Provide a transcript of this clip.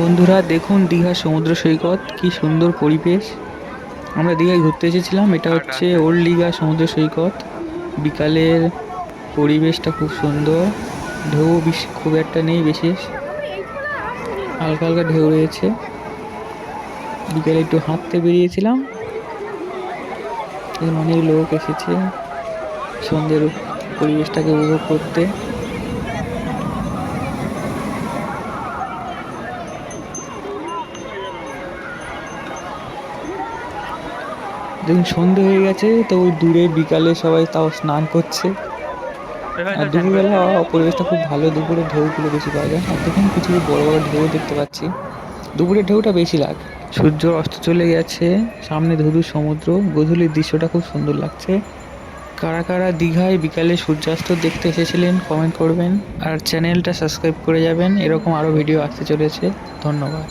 বন্ধুরা, দেখুন দীঘা সমুদ্র সৈকত, কি সুন্দর পরিবেশ। আমরা দীঘায় ঘুরতে এসেছিলাম, এটা হচ্ছে ওল্ড দীঘা সমুদ্র সৈকত। বিকালের পরিবেশটা খুব সুন্দর, ঢেউ বেশি খুব একটা নেই বিশেষ। হালকা হালকা ঢেউ রয়েছে। বিকালে একটু হাঁটতে বেরিয়েছিলাম। অনেক লোক এসেছে সন্ধ্যের পরিবেশটাকে উপভোগ করতে। দেখুন সন্ধে হয়ে গেছে তো ওই দূরে বিকালে সবাই তাও স্নান করছে। আর দুপুরবেলা পরিবেশটা খুব ভালো দুপুরে ঢেউগুলো বেশি পাওয়া যায়। আর দেখুন কিছু বড় বড় ঢেউ দেখতে পাচ্ছি। দুপুরের ঢেউটা বেশি লাগে। সূর্য অস্ত চলে গেছে সামনে ধুধু সমুদ্র গোধূলির দৃশ্যটা খুব সুন্দর লাগছে। কারা কারা দীঘায় বিকালে সূর্যাস্ত দেখতে এসেছিলেন কমেন্ট করবেন। আর চ্যানেলটা সাবস্ক্রাইব করে যাবেন এরকম আরও ভিডিও আসতে চলেছে। ধন্যবাদ।